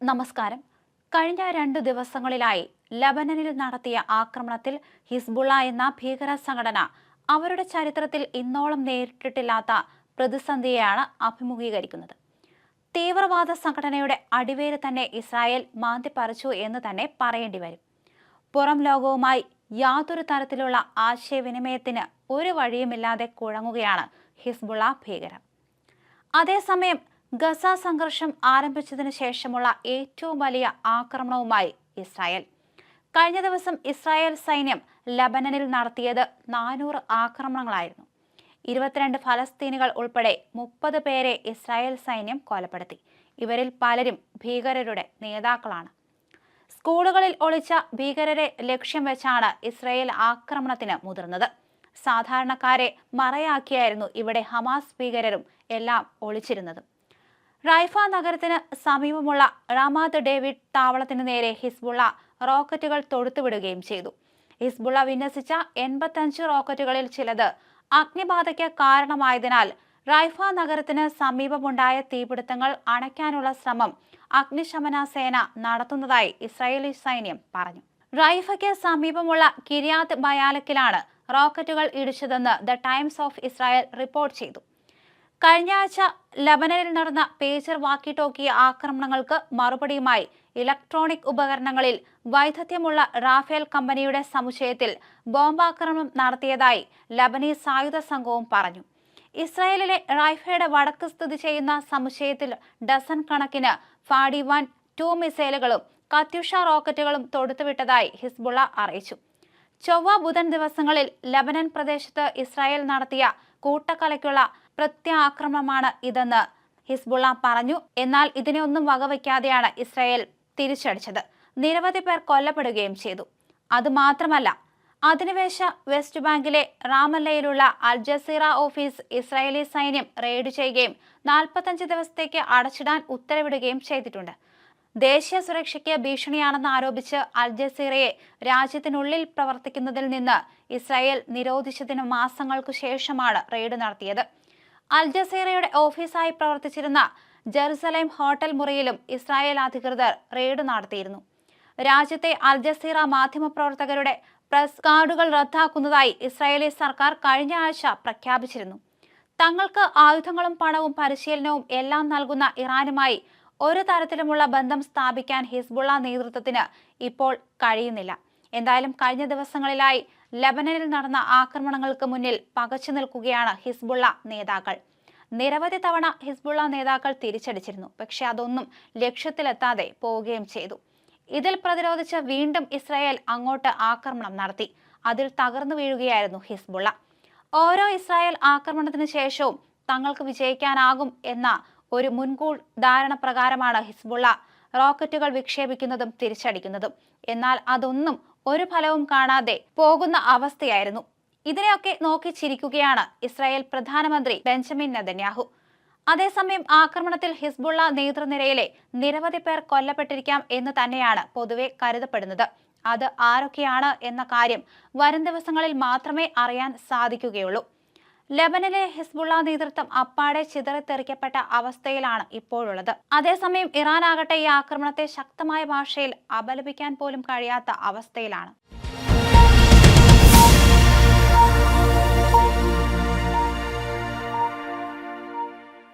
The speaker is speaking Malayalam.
നമസ്കാരം. കഴിഞ്ഞ രണ്ടു ദിവസങ്ങളിലായി ലബനനിൽ നടത്തിയ ആക്രമണത്തിൽ ഹിസ്ബുള്ള എന്ന ഭീകര സംഘടന അവരുടെ ചരിത്രത്തിൽ ഇന്നോളം നേരിട്ടിട്ടില്ലാത്ത പ്രതിസന്ധിയെയാണ് അഭിമുഖീകരിക്കുന്നത്. തീവ്രവാദ സംഘടനയുടെ അടിവേര് തന്നെ ഇസ്രായേൽ മാന്തിപ്പറിച്ചു എന്ന് തന്നെ പറയേണ്ടി വരും. പുറം ലോകവുമായി യാതൊരു തരത്തിലുള്ള ആശയവിനിമയത്തിന് ഒരു വഴിയുമില്ലാതെ കുഴങ്ങുകയാണ് ഹിസ്ബുള്ള ഭീകരം അതേസമയം ഗസ സംഘർഷം ആരംഭിച്ചതിനു ശേഷമുള്ള ഏറ്റവും വലിയ ആക്രമണവുമായി ഇസ്രായേൽ. കഴിഞ്ഞ ദിവസം ഇസ്രായേൽ സൈന്യം ലബനനിൽ നടത്തിയത് നാനൂറ് ആക്രമണങ്ങളായിരുന്നു. ഇരുപത്തിരണ്ട് ഫലസ്തീനുകൾ ഉൾപ്പെടെ മുപ്പത് പേരെ ഇസ്രായേൽ സൈന്യം കൊലപ്പെടുത്തി. ഇവരിൽ പലരും ഭീകരരുടെ നേതാക്കളാണ്. സ്കൂളുകളിൽ ഒളിച്ച ഭീകരരെ ലക്ഷ്യം വെച്ചാണ് ഇസ്രായേൽ ആക്രമണത്തിന് മുതിർന്നത്. സാധാരണക്കാരെ മറയാക്കിയായിരുന്നു ഇവിടെ ഹമാസ് ഭീകരരും എല്ലാം ഒളിച്ചിരുന്നത്. റൈഫ നഗരത്തിന് സമീപമുള്ള റാമാത്ത് ഡേവിഡ് താവളത്തിന് നേരെ ഹിസ്ബുള്ള റോക്കറ്റുകൾ തൊടുത്തുവിടുകയും ചെയ്തു. ഹിസ്ബുള്ള വിന്യസിച്ച എൺപത്തഞ്ച് റോക്കറ്റുകളിൽ ചിലത് അഗ്നിബാധയ്ക്ക് കാരണമായതിനാൽ റൈഫ നഗരത്തിന് സമീപമുണ്ടായ തീപിടുത്തങ്ങൾ അണയ്ക്കാനുള്ള ശ്രമം അഗ്നിശമന സേന നടത്തുന്നതായി ഇസ്രായേലി സൈന്യം പറഞ്ഞു. റൈഫയ്ക്ക് സമീപമുള്ള കിരിയാത്ത് ബയാലക്കിലാണ് റോക്കറ്റുകൾ ഇടിച്ചതെന്ന് the Times of Israel report ചെയ്തു. കഴിഞ്ഞ ആഴ്ച ലബനനിൽ നടന്ന പേജർ വാക്കി ടോക്കി ആക്രമണങ്ങൾക്ക് മറുപടിയുമായി ഇലക്ട്രോണിക് ഉപകരണങ്ങളിൽ വൈദഗ്ധ്യമുള്ള റാഫേൽ കമ്പനിയുടെ സമുച്ചയത്തിൽ ബോംബാക്രമണം നടത്തിയതായി ലബനീസ് സായുധ സംഘവും പറഞ്ഞു. ഇസ്രായേലിലെ റൈഫയുടെ വടക്ക് സ്ഥിതി ചെയ്യുന്ന സമുച്ചയത്തിൽ ഡസൻ കണക്കിന് ഫാഡി വൺ ടു മിസൈലുകളും കത്യുഷ റോക്കറ്റുകളും തൊടുത്തുവിട്ടതായി ഹിസ്ബുള്ള അറിയിച്ചു. ചൊവ്വ ബുധൻ ദിവസങ്ങളിൽ ലബനൻ പ്രദേശത്ത് ഇസ്രായേൽ നടത്തിയ കൂട്ടക്കലയ്ക്കുള്ള പ്രത്യാക്രമണമാണ് ഇതെന്ന് ഹിസ്ബുള്ള പറഞ്ഞു. എന്നാൽ ഇതിനെ ഒന്നും വകവയ്ക്കാതെയാണ് ഇസ്രായേൽ തിരിച്ചടിച്ചത്. നിരവധി പേർ കൊല്ലപ്പെടുകയും ചെയ്തു. അതുമാത്രമല്ല അധിനിവേശ വെസ്റ്റ് ബാങ്കിലെ റാമല്ലയിലുള്ള അൽ ജസീറ ഓഫീസ് ഇസ്രായേലി സൈന്യം റെയ്ഡ് ചെയ്യുകയും നാൽപ്പത്തഞ്ച് ദിവസത്തേക്ക് അടച്ചിടാൻ ഉത്തരവിടുകയും ചെയ്തിട്ടുണ്ട്. ദേശീയ സുരക്ഷയ്ക്ക് ഭീഷണിയാണെന്ന് ആരോപിച്ച് അൽ ജസീറയെ രാജ്യത്തിനുള്ളിൽ പ്രവർത്തിക്കുന്നതിൽ നിന്ന് ഇസ്രായേൽ നിരോധിച്ചതിന് മാസങ്ങൾക്കു ശേഷമാണ് റെയ്ഡ് നടത്തിയത്. അൽ ജസീറയുടെ ഓഫീസായി പ്രവർത്തിച്ചിരുന്ന ജെറുസലേം ഹോട്ടൽ മുറിയിലും ഇസ്രായേൽ അധികൃതർ റെയ്ഡ് നടത്തിയിരുന്നു. രാജ്യത്തെ അൽ ജസീറ മാധ്യമപ്രവർത്തകരുടെ പ്രസ് കാർഡുകൾ റദ്ദാക്കുന്നതായി ഇസ്രായേലി സർക്കാർ കഴിഞ്ഞ ആഴ്ച പ്രഖ്യാപിച്ചിരുന്നു. തങ്ങൾക്ക് ആയുധങ്ങളും പണവും പരിശീലനവും എല്ലാം നൽകുന്ന ഇറാനുമായി ഒരു തരത്തിലുമുള്ള ബന്ധം സ്ഥാപിക്കാൻ ഹിസ്ബുള്ള നേതൃത്വത്തിന് ഇപ്പോൾ കഴിയുന്നില്ല. എന്തായാലും കഴിഞ്ഞ ദിവസങ്ങളിലായി ലബനനിൽ നടന്ന ആക്രമണങ്ങൾക്ക് മുന്നിൽ പകച്ചു നിൽക്കുകയാണ് ഹിസ്ബുള്ള നേതാക്കൾ. നിരവധി തവണ ഹിസ്ബുള്ള നേതാക്കൾ തിരിച്ചടിച്ചിരുന്നു. പക്ഷെ അതൊന്നും ലക്ഷ്യത്തിലെത്താതെ പോവുകയും ചെയ്തു. ഇതിൽ പ്രതിരോധിച്ച് വീണ്ടും ഇസ്രായേൽ അങ്ങോട്ട് ആക്രമണം നടത്തി. അതിൽ തകർന്നു വീഴുകയായിരുന്നു ഹിസ്ബുള്ള. ഓരോ ഇസ്രായേൽ ആക്രമണത്തിന് ശേഷവും തങ്ങൾക്ക് വിജയിക്കാനാകും എന്ന ഒരു മുൻകൂൾ ധാരണ പ്രകാരമാണ് ഹിസ്ബുള്ള റോക്കറ്റുകൾ വിക്ഷേപിക്കുന്നതും തിരിച്ചടിക്കുന്നതും. എന്നാൽ അതൊന്നും ഒരു ഫലവും കാണാതെ പോകുന്ന അവസ്ഥയായിരുന്നു. ഇതിനെയൊക്കെ നോക്കി ചിരിക്കുകയാണ് ഇസ്രായേൽ പ്രധാനമന്ത്രി ബെഞ്ചമിൻ നദന്യാഹു അതേസമയം ആക്രമണത്തിൽ ഹിസ്ബുള്ള നേതൃനിരയിലെ നിരവധി പേർ കൊല്ലപ്പെട്ടിരിക്കാം എന്ന് തന്നെയാണ് പൊതുവെ കരുതപ്പെടുന്നത്. അത് ആരൊക്കെയാണ് എന്ന കാര്യം വരും ദിവസങ്ങളിൽ മാത്രമേ അറിയാൻ സാധിക്കുകയുള്ളൂ. ലബനിലെ ഹിസ്ബുള്ള നേതൃത്വം അപ്പാടെ ചിതറിത്തെറിക്കപ്പെട്ട അവസ്ഥയിലാണ് ഇപ്പോഴുള്ളത്. അതേസമയം ഇറാൻ ആകട്ടെ ഈ ആക്രമണത്തെ ശക്തമായ ഭാഷയിൽ അപലപിക്കാൻ പോലും കഴിയാത്ത അവസ്ഥയിലാണ്.